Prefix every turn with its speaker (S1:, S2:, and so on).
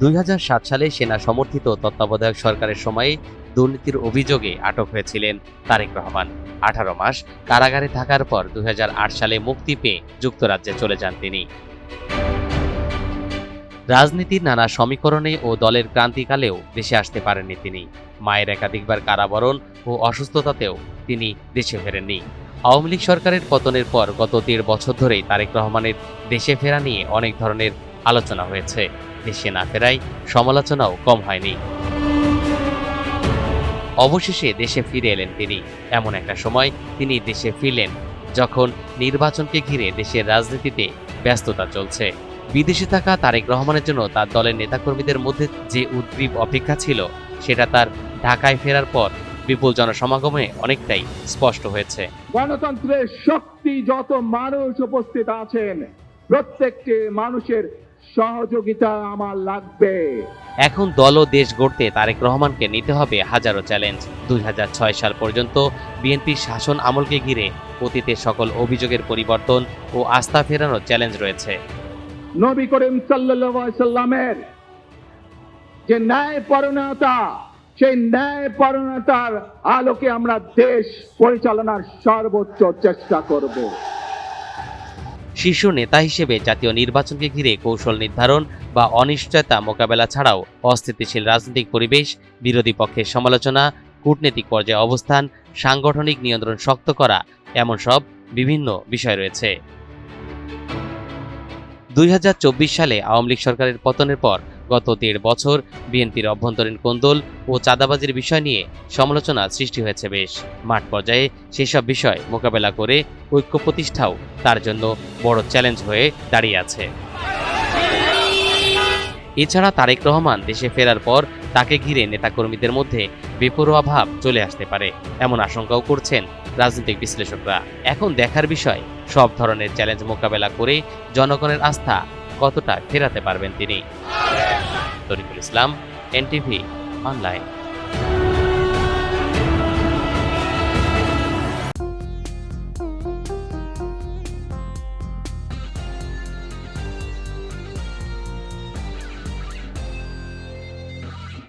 S1: দুই হাজার সাত সালে সেনা সমর্থিত তত্ত্বাবধায়ক সরকারের সময়ে দুর্নীতির অভিযোগে আটক হয়েছিলেন তারেক রহমান। আঠারো মাস কারাগারে থাকার পর দুই হাজার আট সালে মুক্তি পেয়ে যুক্তরাজ্যে চলে যান তিনি। রাজনীতির নানা সমীকরণে ও দলের ক্রান্তিকালেও দেশে আসতে পারেননি তিনি। মায়ের একাধিকবার কারাবরণ ও অসুস্থতাতেও তিনি দেশে ফেরেননি। আওয়ামী লীগ সরকারের পতনের পর গত দেড় বছর ধরেই তারেক রহমানের দেশে ফেরা নিয়ে অনেক ধরনের আলোচনা হয়েছে। দেশে না ফেরায় সমালোচনাও কম হয়নি। অবশেষে দেশে ফিরে এলেন তিনি। এমন একটা সময় তিনি দেশে ফিরলেন, যখন নির্বাচনকে ঘিরে দেশের রাজনীতিতে ব্যস্ততা চলছে। বিদেশে থাকা তারেক রহমানের জন্য তার দলের নেতাকর্মীদের মধ্যে যে উদ্গ্রীব অপেক্ষা ছিল, সেটা তার ঢাকায় ফেরার পর বিপুল জনসমাগমে অনেকটাই স্পষ্ট হয়েছে।
S2: গণতন্ত্রের শক্তি যত মানুষ উপস্থিত আছেন, প্রত্যেকটি মানুষের সহযোগিতা আমার লাগবে।
S1: এখন দল ও দেশ গড়তে তারেক রহমানকে নিতে হবে হাজারো চ্যালেঞ্জ। দুই সাল পর্যন্ত বিএনপির শাসন আমলকে ঘিরে অতীতের সকল অভিযোগের পরিবর্তন ও আস্থা ফেরানোর চ্যালেঞ্জ রয়েছে।
S2: নবী করিম সাল্লামের যে ন্যায় পরণতা সেই ন্যায় পরণতার আলোকে আমরা দেশ পরিচালনার সর্বোচ্চ চেষ্টা করব।
S1: শীর্ষ নেতা হিসেবে জাতীয় নির্বাচনকে ঘিরে কৌশল নির্ধারণ বা অনিশ্চয়তা মোকাবেলা ছাড়াও অস্থিতিশীল রাজনৈতিক পরিবেশ, বিরোধী পক্ষের সমালোচনা, কূটনৈতিক পর্যায়ে অবস্থান, সাংগঠনিক নিয়ন্ত্রণ শক্ত করা, এমন সব বিভিন্ন বিষয় রয়েছে। দুই হাজার চব্বিশ সালে আওয়ামী লীগ সরকারের পতনের পর গত দেড় বছর বিএনপির অভ্যন্তরীণ কোন্দল ও চাঁদাবাজির বিষয় নিয়ে সমালোচনা সৃষ্টি হয়েছে বেশ। মাঠ পর্যায়ে সেসব বিষয় মোকাবেলা করে ঐক্য প্রতিষ্ঠাও তার জন্য বড় চ্যালেঞ্জ হয়ে দাঁড়িয়ে আছে। এছাড়া তারেক রহমান দেশে ফেরার পর তাকে ঘিরে নেতাকর্মীদের মধ্যে বেপরোয়া ভাব চলে আসতে পারে, এমন আশঙ্কাও করছেন রাজনৈতিক বিশ্লেষকরা। এখন দেখার বিষয়, সব ধরনের চ্যালেঞ্জ মোকাবেলা করে জনগণের আস্থা কতটা ফেরাতে পারবেন তিনি? তরিকুল ইসলাম এনটিভি অনলাইন